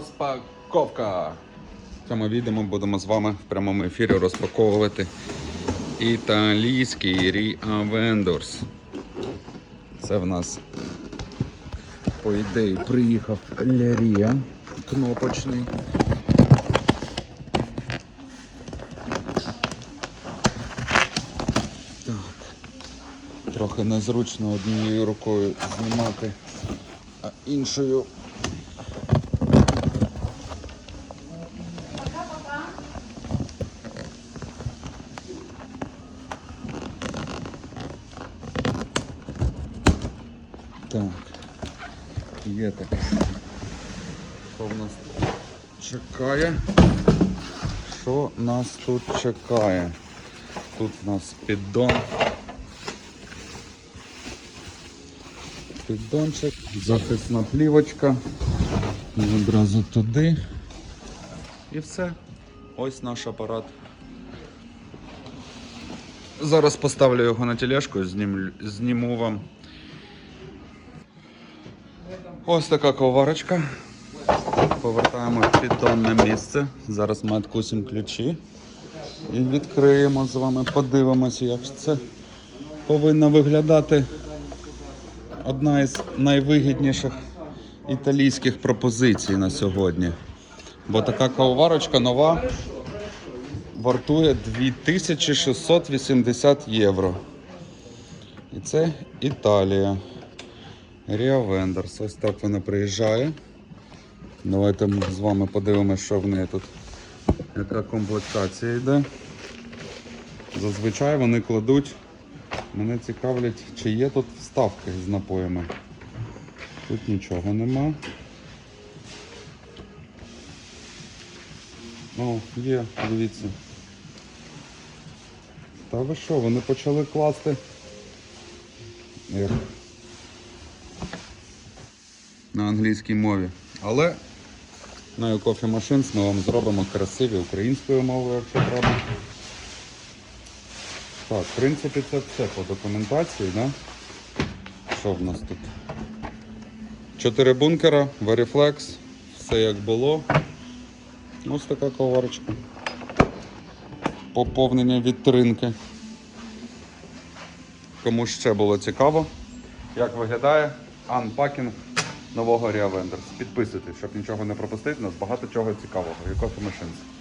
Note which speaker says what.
Speaker 1: Розпаковка. В цьому відео ми будемо з вами в прямому ефірі розпаковувати італійський Ria. Це в нас, по ідеї, приїхав Лярія кнопочний. Трохи незручно однією рукою знімати, а іншою Так. Є таке. Що в нас тут чекає? Що нас тут чекає? Тут у нас піддон. Піддончик, захисна плівочка. Одразу туди. І все. Ось наш апарат. Зараз поставлю його на тележку, знімлю- зніму вам. Ось така коварочка. Повертаємо піддон на місце. Зараз ми відкусимо ключі і відкриємо з вами, подивимося, як це повинно виглядати. Одна із найвигідніших італійських пропозицій на сьогодні. Бо така кавоварочка нова вартує 2680 євро. І це Італія. Ріа Вендерс. Ось так вона приїжджає. Давайте ми з вами подивимося, що в неї тут. Яка комплектація йде. Зазвичай вони кладуть. Мене цікавлять, чи є тут вставки з напоями. Тут нічого нема. О, є, дивіться. Та ви що, вони почали класти. Ех. На англійській мові. Але на Coffee Machines ми вам зробимо красиві українською мовою, якщо треба. Так, в принципі, це все по документації, да? Що в нас тут? Чотири бункера, Veriflex, все як було. Ось така коварочка. Поповнення вітринки. Кому ще було цікаво, як виглядає анпакінг нового Ріавендерс. Підписуйтесь, щоб нічого не пропустити. У нас багато чого цікавого. Якось Machines.